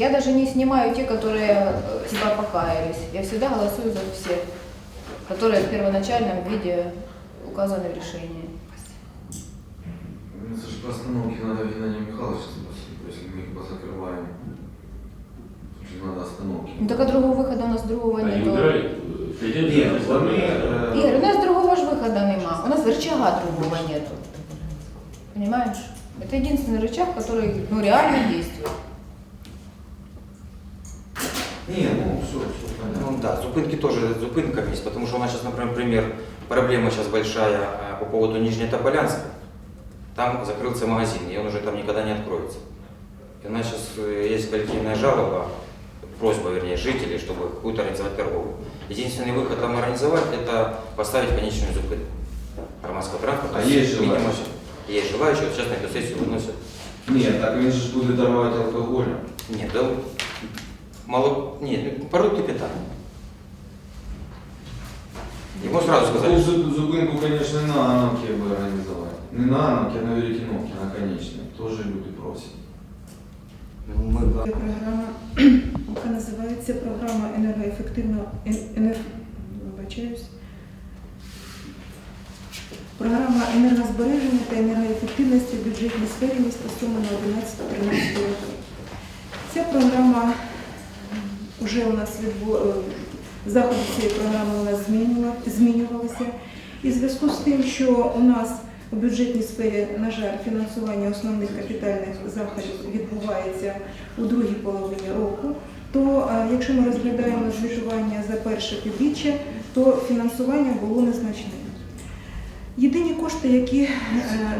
Я даже не снимаю те, которые э, типа покаялись. Я всегда голосую за всех, которые в первоначальном виде указаны в решении. Это же по остановке надо Геннадия Михайловича спросить, если мы их позакрываем. Надо остановки. Ну так а другого выхода у нас другого Они нету. написал, вони... е, Игорь, у нас другого же выхода нема. У нас рычага другого нету. Понимаешь? Это единственный рычаг, который ну, реально действует. Ні, ну все, все понятно. Ну да, зупинки тоже зупинками есть, потому что у нас сейчас, например, пример, проблема сейчас большая э, по поводу Нижнетоболянска. Там закрылся магазин, и он уже там никогда не откроется. И у нас сейчас э, есть коллективная жалоба, просьба, вернее, жителей, чтобы какую-то организовать торговлю. Единственный выход там организовать – это поставить конечную зупинку громадского транспорта. А есть Минимум- желающие? Есть желающие, вот сейчас на эту сессию выносят. Ні, так він же ж буде торгувати алкоголем. Нет, да, мало, нет, продукты питания. Ему сразу сказали, Таку зу- зупинку, конечно, на Анамке би організувати. Не на Анамке, а на Веретіновці, на конечній. Тоже люди просять. мы Є програма, яка називається програма енергоефективного енер... вибачаюсь. Програма енергозбереження та енергоефективності в бюджетній сфері міста Суми на 11-13 роки. Ця програма вже у нас відбу... е, заходи цієї програми у нас змінювалися. І в зв'язку з тим, що у нас у бюджетній сфері, на жаль, фінансування основних капітальних заходів відбувається у другій половині року, то е, якщо ми розглядаємо звітування за перше півріччя, то фінансування було незначним. Єдині кошти, які е,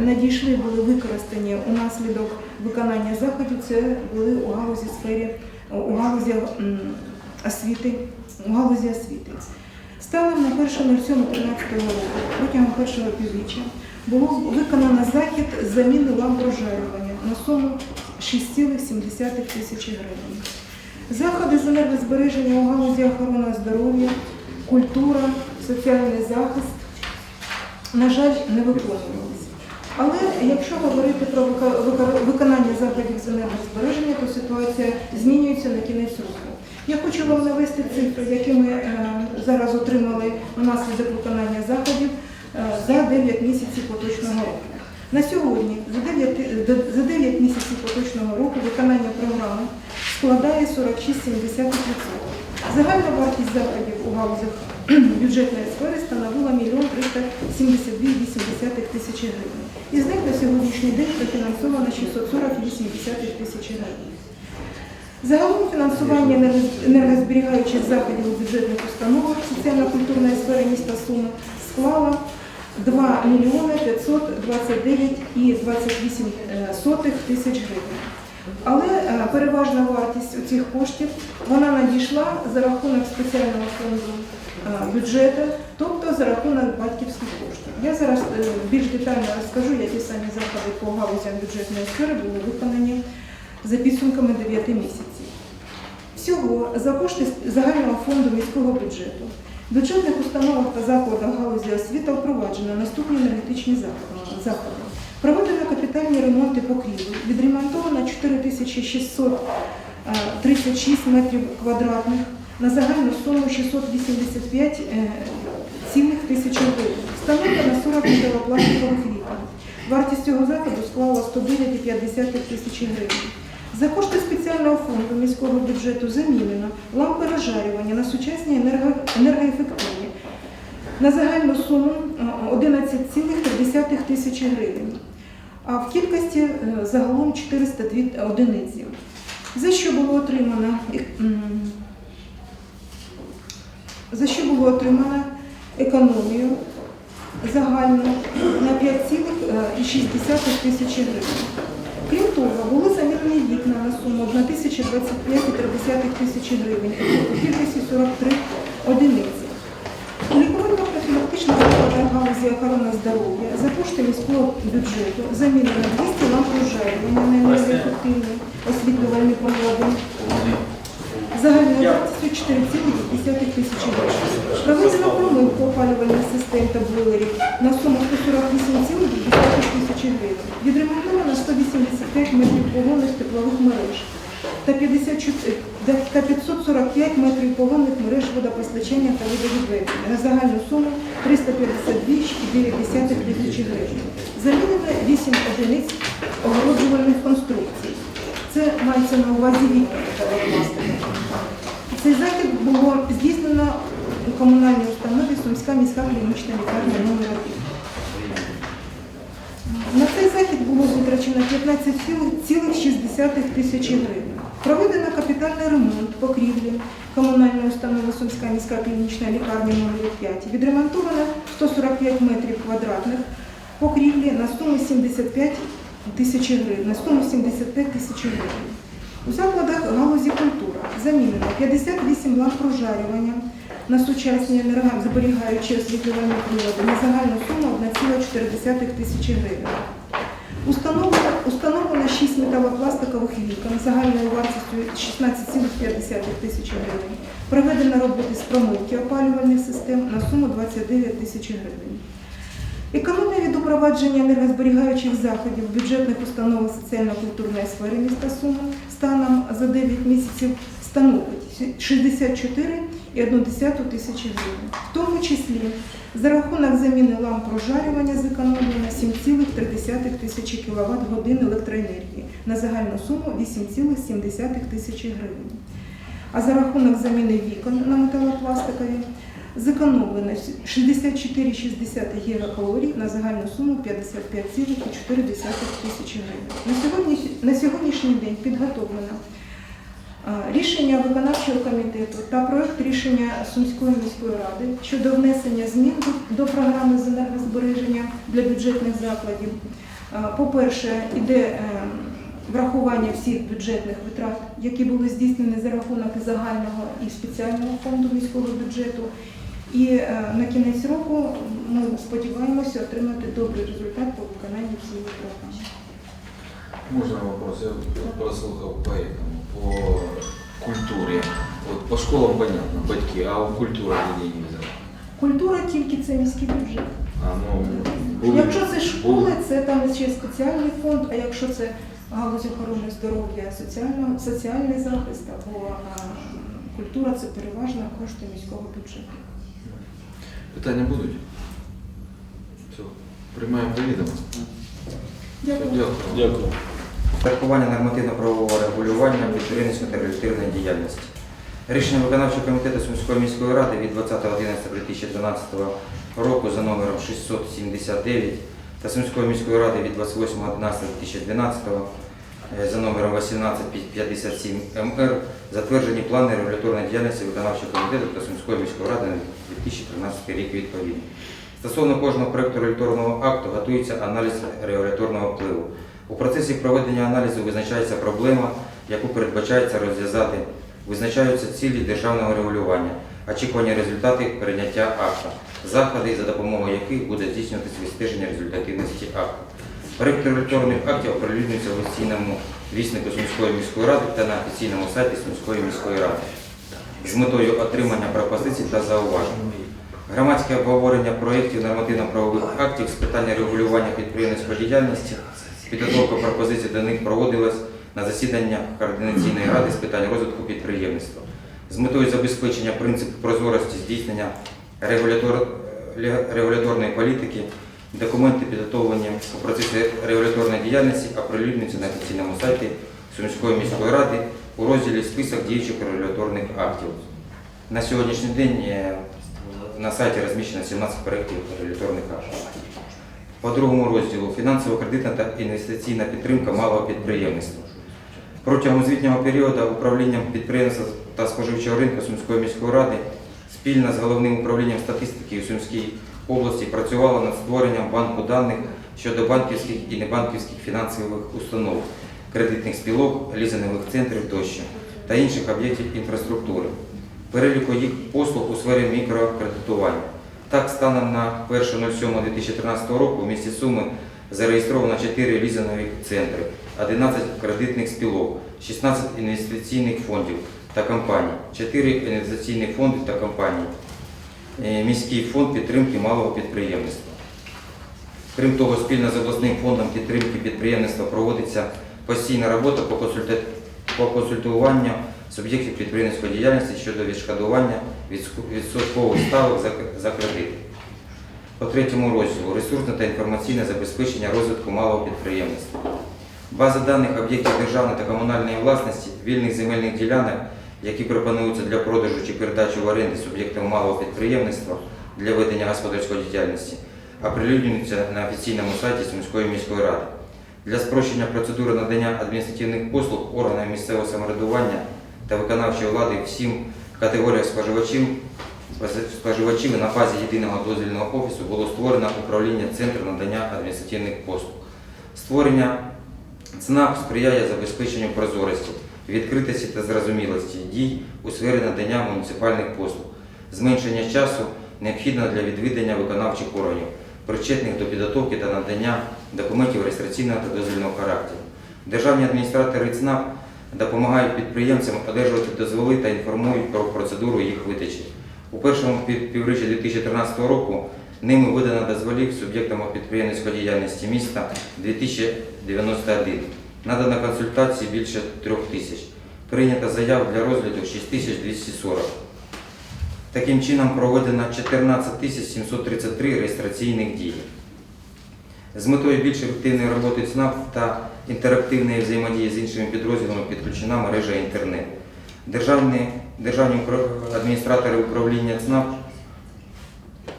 надійшли, були використані унаслідок виконання заходів, це були у галузі сфері, у галузі освіти, у галузі освіти. Станом на 1.07.13 року, протягом першого півріччя, було виконано захід заміни ламп розжарювання на суму 6,7 тисячі гривень. Заходи з енергозбереження у галузі охорони здоров'я, культура, соціальний захист, на жаль, не виконувалися. Але якщо говорити про виконання заходів з енергозбереження, то ситуація змінюється на кінець року. Я хочу вам навести цифри, які ми е, зараз отримали внаслідок виконання заходів е, за 9 місяців поточного року. На сьогодні за 9, за 9 місяців поточного року виконання програми складає 46,7%. Загальна вартість заходів у галузях бюджетної сфери становила 1 372,8 тисячі гривень. Із них на сьогоднішній день профінансовано 640,8 тисячі гривень. Загалом фінансування енергозберігаючих заходів у бюджетних установах соціально-культурної сфери міста Суми склало 2 мільйони 529,28 тисяч гривень. Але е, переважна вартість цих коштів вона надійшла за рахунок спеціального фонду е, бюджету, тобто за рахунок батьківських коштів. Я зараз е, більш детально розкажу, які самі заходи по галузям бюджетної сфери були виконані за підсумками 9 місяців. Всього за кошти загального фонду міського бюджету в бюджетних установах та закладах галузі освіти впроваджено наступні заходи- заходи. Проведено капітальні ремонти покрівель, відремонтовано 4636 метрів квадратних на загальну суму 685 е, цілих тисяч гривень. Встановлено 40 металопластикових вікон. Вартість цього заходу склала 109,5 тисячі гривень. За кошти спеціального фонду міського бюджету замінено лампи розжарювання на сучасні енерго- енергоефективні на загальну суму е, 11,3 тисячі гривень, а в кількості е, загалом 402 одиниці. За що було отримано е, за що було отримано економію загальну на 5,6 тисячі гривень. Крім того, були замінені вікна на суму 1025,3 тисячі гривень у кількості 43 одиниці. Галузі охорони здоров'я за кошти міського бюджету замінено 200 ламп на енергоефективні освітлювальні прилади загальною вартістю 4,2 тисячі гривень. Проведено промивку опалювальних систем та бойлерів на суму 148,2 тисячі гривень. Відремонтовано 185 метрів погонних теплових мереж. Та 545 метрів полонних мереж водопостачання та водовідведення на загальну суму 352,9 тисячі гривень. Замінено 8 одиниць огороджувальних конструкцій. Це мається на увазі вікна. Цей захід було здійснено у комунальній установі Сумська міська клінічна лікарня номер 1. На цей захід було витрачено 15,6 тисячі гривень. Проведено капітальний ремонт покрівлі комунальної установи Сумська міська клінічна лікарня номер 5. Відремонтовано 145 метрів квадратних покрівлі на суму 75 тисяч гривень. На суму 75 тисяч гривень. У закладах галузі культура замінено 58 ламп прожарювання на сучасні енергозаберігаючі освітлювальні прилади на загальну суму 1,4 тисячі гривень. Установлено, установлено 6 металопластикових вікон загальною вартістю 16,5 тисяч гривень. Проведено роботи з промивки опалювальних систем на суму 29 тисяч гривень. Економія від упровадження енергозберігаючих заходів бюджетних установах соціально-культурної сфери міста Суми станом за 9 місяців становить 64,1 тисячі гривень. В тому числі за рахунок заміни ламп прожарювання зекономлено 7,3 тисячі кВт годин електроенергії на загальну суму 8,7 тисячі гривень. А за рахунок заміни вікон на металопластикові зекономлено 64,6 гігакалорій на загальну суму 55,4 тисячі гривень. На сьогодні, на сьогоднішній день підготовлено рішення виконавчого комітету та проект рішення Сумської міської ради щодо внесення змін до, програми з енергозбереження для бюджетних закладів. По-перше, іде е, врахування всіх бюджетних витрат, які були здійснені за рахунок загального і спеціального фонду міського бюджету. І е, на кінець року ми сподіваємося отримати добрий результат по виконанню цієї програми. Можно вопрос? Я вот прослухал по культуре. Вот по школам понятно, батьки, а у культури де деньги взяли? Культура тільки це міський бюджет. А, ну, були- Якщо це школи, були- це там ще спеціальний фонд, а якщо це галузь охорони здоров'я, соціального, соціальний захист або а, культура, це переважно кошти міського бюджету. Питання будуть? Все, приймаємо до відома. Дякую. Дякую. Дякую. Врахування нормативно-правового регулювання підприємницької та реалітивної діяльності. Рішення виконавчого комітету Сумської міської ради від 20.11.2012 року за номером 679 та Сумської міської ради від 28.11.2012 е, за номером 1857 МР затверджені плани регуляторної діяльності виконавчого комітету та Сумської міської ради на 2013 рік відповідно. Стосовно кожного проєкту регуляторного акту готується аналіз регуляторного впливу. У процесі проведення аналізу визначається проблема, яку передбачається розв'язати, визначаються цілі державного регулювання, очікувані результати прийняття акта, заходи, за допомогою яких буде здійснюватися відстеження результативності акту. Проєкт регуляторних актів оприлюднюється в офіційному віснику Сумської міської ради та на офіційному сайті Сумської міської ради з метою отримання пропозицій та зауважень. Громадське обговорення проєктів нормативно-правових актів з питання регулювання підприємницької діяльності, підготовка пропозицій до них проводилась на засіданнях Координаційної ради з питань розвитку підприємництва. З метою забезпечення принципу прозорості здійснення регулятор- регуляторної політики документи, підготовлені у процесі регуляторної діяльності, оприлюднюються на офіційному сайті Сумської міської ради у розділі Список діючих регуляторних актів. На сьогоднішній день е, на сайті розміщено 17 проєктів регуляторних актів. По другому розділу фінансово-кредитна та інвестиційна підтримка малого підприємництва. Протягом звітнього періоду управлінням підприємства та споживчого ринку Сумської міської ради спільно з головним управлінням статистики у Сумській області працювало над створенням банку даних щодо банківських і небанківських фінансових установ, кредитних спілок, лізингових центрів тощо та інших об'єктів інфраструктури, переліку їх послуг у сфері мікрокредитування. Так, станом на 1.07.2013 року в місті Суми зареєстровано 4 лізингові центри, 11 кредитних спілок, 16 інвестиційних фондів та компаній, 4 інвестиційні фонди та компанії, е, міський фонд підтримки малого підприємництва. Крім того, спільно з обласним фондом підтримки підприємництва проводиться постійна робота по консультуванню суб'єктів підприємницької діяльності щодо відшкодування відсоткових ставок за, за кредит. По третьому розділу ресурсне та інформаційне забезпечення розвитку малого підприємництва. База даних об'єктів державної та комунальної власності, вільних земельних ділянок, які пропонуються для продажу чи передачі в оренди суб'єктам малого підприємництва для ведення господарської діяльності, оприлюднюються на офіційному сайті Сумської міської ради. Для спрощення процедури надання адміністративних послуг органам місцевого самоврядування та виконавчої влади всім категоріям споживачів споживачів на базі єдиного дозвільного офісу було створено управління Центру надання адміністративних послуг. Створення ЦНАП сприяє забезпеченню прозорості, відкритості та зрозумілості дій у сфері надання муніципальних послуг, зменшення часу необхідно для відвідання виконавчих органів, причетних до підготовки та надання документів реєстраційного та дозвільного характеру. Державні адміністратори ЦНАП допомагають підприємцям одержувати дозволи та інформують про процедуру їх видачі. У першому пів- півріччі 2013 року ними видано дозволів суб'єктам підприємницької діяльності міста 2091. Надано консультації більше трьох тисяч. Прийнято заяв для розгляду 6240. Таким чином проведено 14 733 реєстраційних дій. З метою більш ефективної роботи ЦНАП та інтерактивної взаємодії з іншими підрозділами підключена мережа інтернет. Державні, державні адміністратори управління ЦНАП е,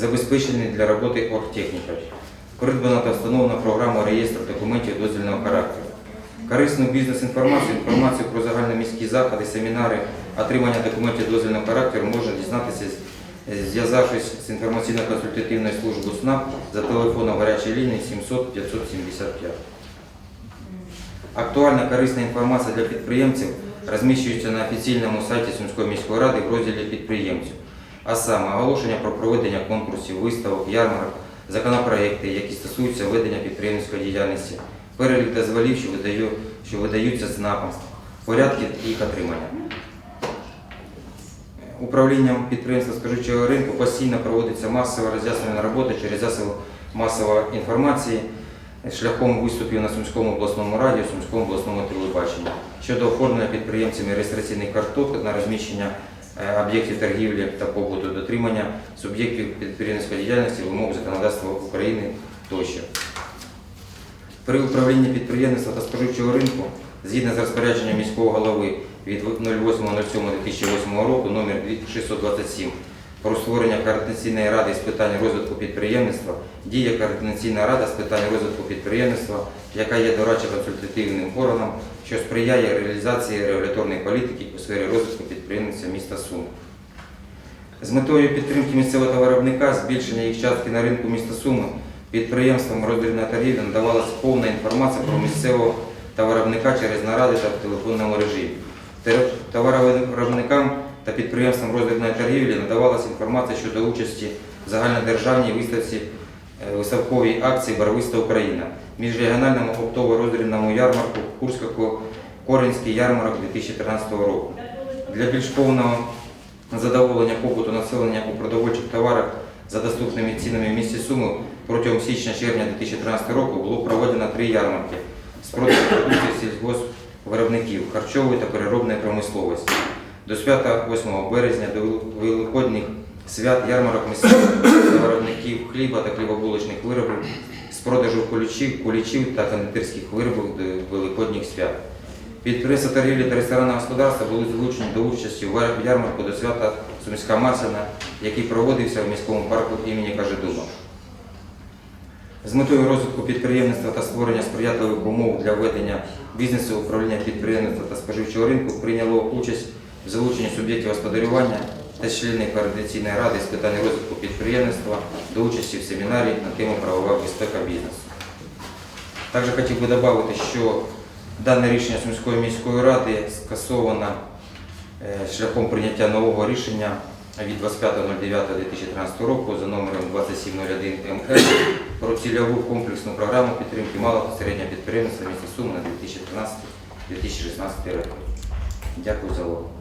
забезпечені для роботи оргтехніків. Придбана та встановлена програма реєстру документів дозвільного характеру. Корисну бізнес-інформацію, інформацію про загальноміські заходи, семінари, отримання документів дозвільного характеру можна дізнатися, зв'язавшись з інформаційно-консультативною службою СНАП за телефоном гарячої лінії 700 575. Актуальна корисна інформація для підприємців розміщується на офіційному сайті Сумської міської ради в розділі підприємців, а саме оголошення про проведення конкурсів, виставок, ярмарок, законопроекти, які стосуються ведення підприємницької діяльності, перелік дозволів, що, видаю, що видаються ЦНАПом, порядки їх отримання. Управлінням підприємства споживчого ринку постійно проводиться масова роз'яснювальна робота через засоби масової інформації шляхом виступів на Сумському обласному радіо, Сумському обласному телебаченні щодо оформлення підприємцями реєстраційних карток на розміщення е, об'єктів торгівлі та побуту, дотримання суб'єктів підприємницької діяльності вимог законодавства України тощо. При управлінні підприємництва та споживчого ринку згідно з розпорядженням міського голови від 08.07.2008 року номер 627 про створення координаційної ради з питань розвитку підприємництва діє координаційна рада з питань розвитку підприємництва, яка є дорадчо-консультативним органом, що сприяє реалізації регуляторної політики у сфері розвитку підприємництва міста Суми. З метою підтримки місцевого товаровиробника, збільшення їх частки на ринку міста Суми, підприємствам роздрібної торгівлі надавалася повна інформація про місцевого товаровиробника через наради та в телефонному режимі. Товаровиробникам та підприємствам роздрібної торгівлі надавалася інформація щодо участі в загальнодержавній виставці е, виставковій акції Барвиста Україна, міжрегіональному оптово-роздрібному ярмарку Курсько-Коринський ярмарок 2013 року. Для більш повного задоволення побуту населення у продовольчих товарах за доступними цінами в місті Суми протягом січня-червня 2013 року було проведено три ярмарки з продажу продукції сільгоспвиробників, харчової та переробної промисловості. До свята 8 березня до великодніх свят ярмарок місцевих виробників хліба та хлібобулочних виробів з продажу кулічів, кулічів та кондитерських виробів до великодніх свят. Підприємства торгівлі та ресторанного господарства були залучені до участі в ярмарку до свята Сумська Масляна, який проводився в міському парку імені Кажедуба. З метою розвитку підприємництва та створення сприятливих умов для ведення бізнесу управління підприємництва та споживчого ринку прийняло участь в залученні суб'єктів господарювання та членів координаційної ради з питань розвитку підприємництва до участі в семінарі на тему правова безпека бізнесу. Також хотів би додати, що дане рішення Сумської міської ради скасовано е, шляхом прийняття нового рішення від 25.09.2013 року за номером 2701 МР про цільову комплексну програму підтримки малого та середнього підприємництва міста Суми на 2013-2016 роки. Дякую за увагу.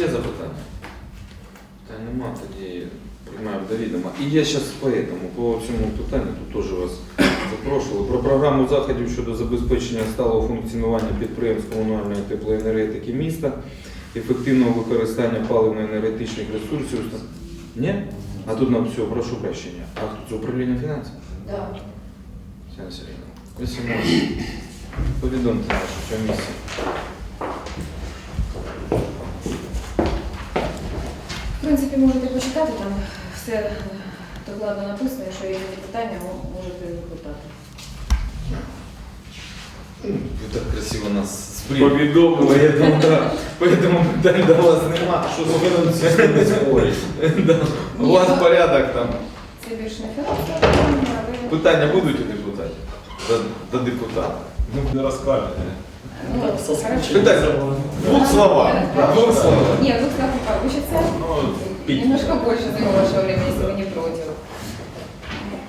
Є запитання? Та нема, тоді приймаємо до відома. І я зараз по этому, по цьому питанню, тут теж вас запрошували, про програму заходів щодо забезпечення сталого функціонування підприємств комунальної теплоенергетики міста, ефективного використання паливно-енергетичних ресурсів. Ні? А тут нам все, прошу прощення. А хто це управління фінансів? Да. Тетяна 18. Повідомте нашу комісію. В принципі, можете почитати, там все докладно написано, якщо є якісь питання, можете запитати. Ви так красиво нас збрили. Повідомили, да. Поэтому питань до вас нема. Що з вином це не спорить? Да. У вас порядок там. Це більше не фінансове питання, будуть у депутатів? До, до депутата. Ну, не розкажете. Ну, хорошо. Питання. Двох словах. Двох словах. Нет, ну как получится. Ну. Немножко больше займу вашего времени, если вы не против.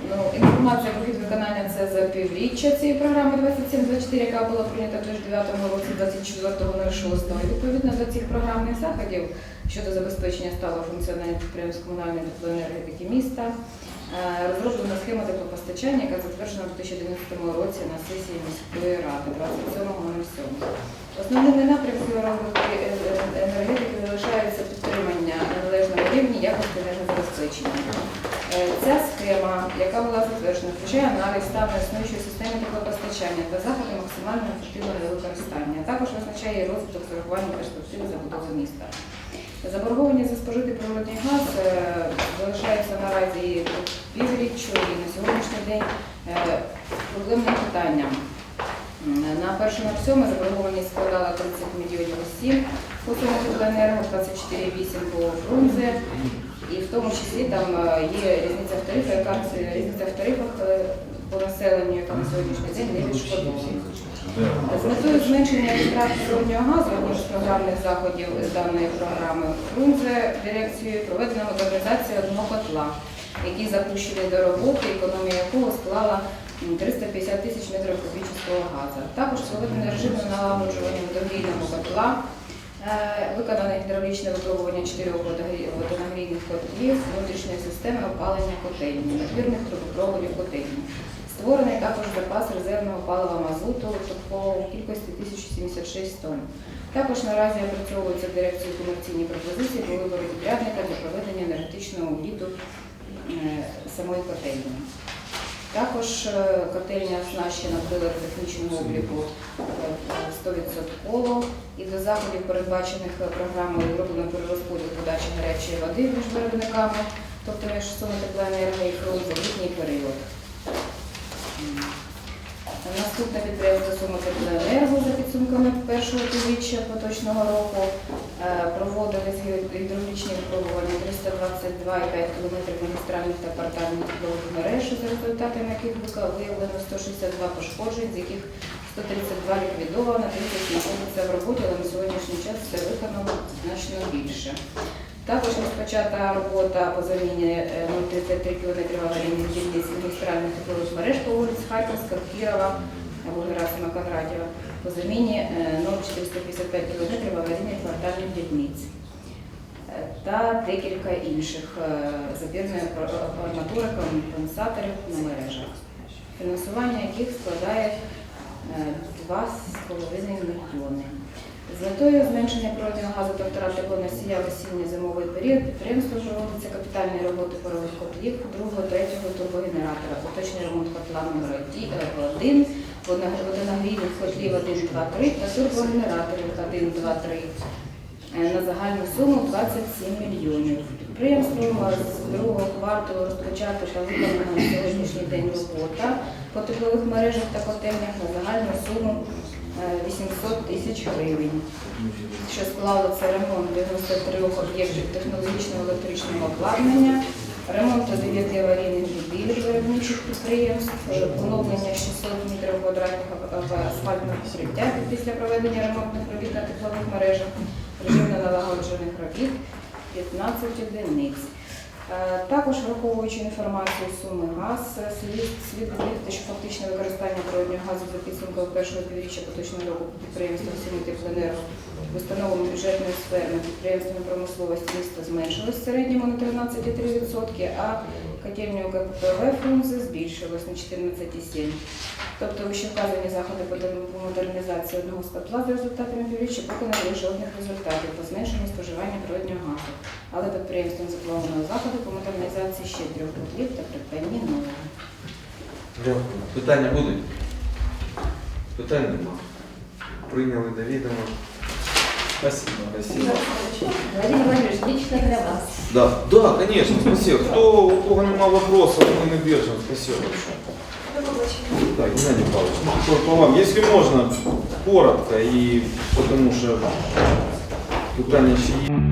Ну, інформація про хід виконання це за півріччя цієї програми 2724, яка була прийнята в 2009 році 24.06. І відповідно до цих програмних заходів щодо забезпечення сталого функціонування підприємств комунальної теплоенергетики міста розроблена схема теплопостачання, яка затверджена в 2011 році на сесії міської ради 27.07. Основними напрямками розвитку е- е- енергетики залишається підтримання належного рівня якості енергозабезпечення. Е, Ця схема, яка була затверджена, включає аналіз стану існуючої системи теплопостачання та заходи максимального ефективного використання. Також визначає розвиток з урахуванням перспективи забудови міста. Заборгованість за спожитий природний газ е, залишається наразі півріччю і на сьогоднішній день е, проблемним питанням. На першому всьому заборгованість складала 30 мільйонів осіб по суму теплоенерго, 24,8 по Фрунзе. І в тому числі там е, є різниця в тарифах, яка різниця в тарифах е, по населенню, яка на сьогоднішній день не відшкодована. З метою зменшення витрат природнього газу одним з програмних заходів з даної програми Фрунзе дирекцією проведена модернізація одного котла, який запущений до роботи, економія якого склала 350 тисяч метрів кубічного газу. Також проведено режимне налагоджування водогрійного котла, е, виконане гідравлічне випробування чотирьох водонагрійних котлів внутрішньої системи опалення котельні, надвірних трубопроводів котельні. Створений також запас резервного палива мазуту по кількості 1076 тонн. Також наразі опрацьовуються дирекцією комерційні пропозиції по вибору підрядника для проведення енергетичного аудиту е, самої котельні. Також е, котельня оснащена прилад-технічного обліку е, 100% і до заходів, передбачених е, програмою, зроблено перерозподіл подачі гарячої води між виробниками, тобто між суми теплоенерго і фронт за літній період. Наступне підприємство Сума Теплоенерго за підсумками першого півріччя поточного року е, проводили гідравлічні випробування 322,5 км магістральних та квартальних теплових мереж, за результатами яких виявлено 162 пошкоджень, з яких 132 ліквідовано, 30 знаходиться в роботі, але на сьогоднішній час це виконано значно більше. Також розпочата робота по заміні е, 0,33 км аварійних дільниць магістральних теплових мереж по вулиці Харківська, Кірова або Герасима Кондратєва по заміні е, 0,455 км аварійних квартальних дільниць Е, та декілька інших е, забірної апар- арматури, компенсаторів на мережах, фінансування яких складає е, 2,5 мільйони. З метою зменшення природного газу та втрат теплоносія в осінньо-зимовий період підприємство проводиться капітальні роботи парових котлів другого, третього турбогенератора, поточний ремонт котла номер 1, водонагрівних котлів 1, 2, 3 та турбогенераторів 1, 2, 3 е, на загальну суму 27 мільйонів. Підприємством е, з другого кварталу розпочати та виконана на сьогоднішній день робота. По теплових мережах та котельнях на загальну суму е, 800 тисяч гривень, що склало це ремонт 93 об'єктів технологічного електричного обладнання, ремонт 9 аварійних будівель виробничих підприємств, поновлення 600 метрів квадратних асфальтних покриття після проведення ремонтних робіт на теплових мережах, режимно налагоджених робіт 15 одиниць. Е, Також враховуючи інформацію суми газ, е, слід слід відмітити, що фактичне використання природнього газу за підсумками першого півріччя поточного року підприємства «Сіми теплоенерго» установами бюджетної сфери підприємствами промисловості міста зменшилось в середньому на 13,3%, а котельню КППВ Фрунзе збільшилось на 14,7%. Тобто вище вказані заходи по модернізації одного з котла за результатами півріччя поки не дали жодних результатів по зменшенню споживання природнього газу. Але підприємством запланованого заходу по модернізації ще трьох котлів та придбанні нового. Дякую. Питання будуть? Питань нема. Прийняли до відома. Спасибо. Спасибо. Владимир Владимирович, лично для вас. Да, да, конечно, спасибо. Кто, у кого нема вопросов, мы не держим. Спасибо большое. Так, Геннадий Павлович, ну, что по вам, если можно, коротко, и потому что питання ще є.